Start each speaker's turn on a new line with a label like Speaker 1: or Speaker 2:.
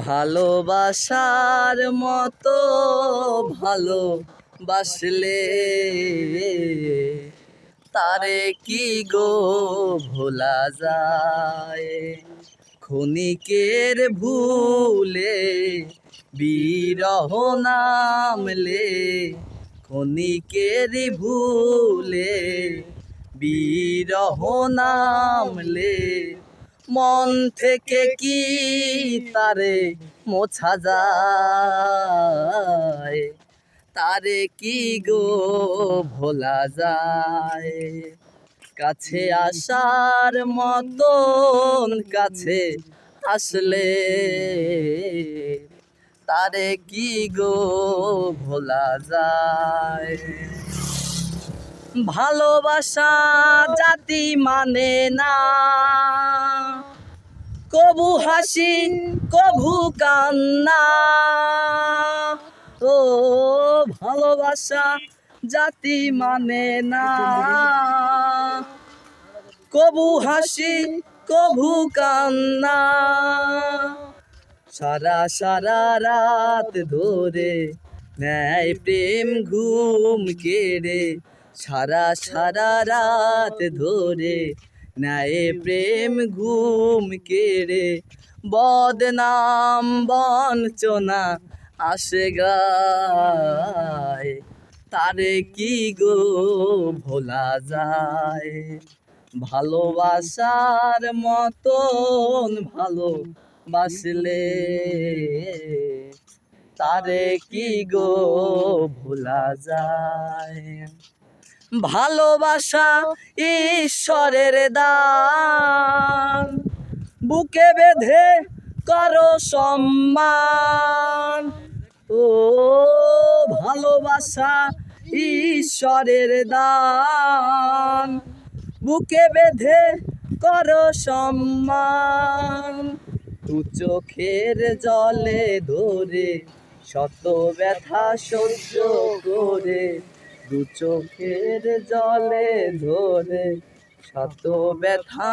Speaker 1: ভালোবাসার মতো ভালো বাসলে তারে কি গো ভোলা যায়? ক্ষণিকের ভুলে বিরহ নামলে ক্ষণিকের ভুলে বিরহ নামলে মন থেকে কি তারে মোছা যায়? তারে কি গো ভোলা যায়? কাছে আসার মতন কাছে আসলে তারে কি গো ভোলা যায়? ভালোবাসা জাতি মানে না। কবু হাসি, কবু কান্না। ও ভালোবাসা জাতি মানে না। কবু হাসি, কবু কান্না। সারা সারা রাত ধরে নেয় প্রেম ঘুম কেড়ে, সারা সারা রাত ধরে নেয় প্রেম ঘুম কেড়ে, বদনাম বঞ্চনা আসে গায়। তারে কি গো ভোলা যায়? ভালোবাসার মতন ভালো বাসলে তারে কি গো ভোলা যায়? ভালোবাসা ঈশ্বরের দান। বুকে বেঁধে করো সম্মান। ও ভালোবাসা ঈশ্বরের দান। বুকে বেঁধে করো সম্মান। দু চোখের জলে ধরে শত ব্যথা সহ্য করে দু চোখের জলে ধরে শত ব্যথা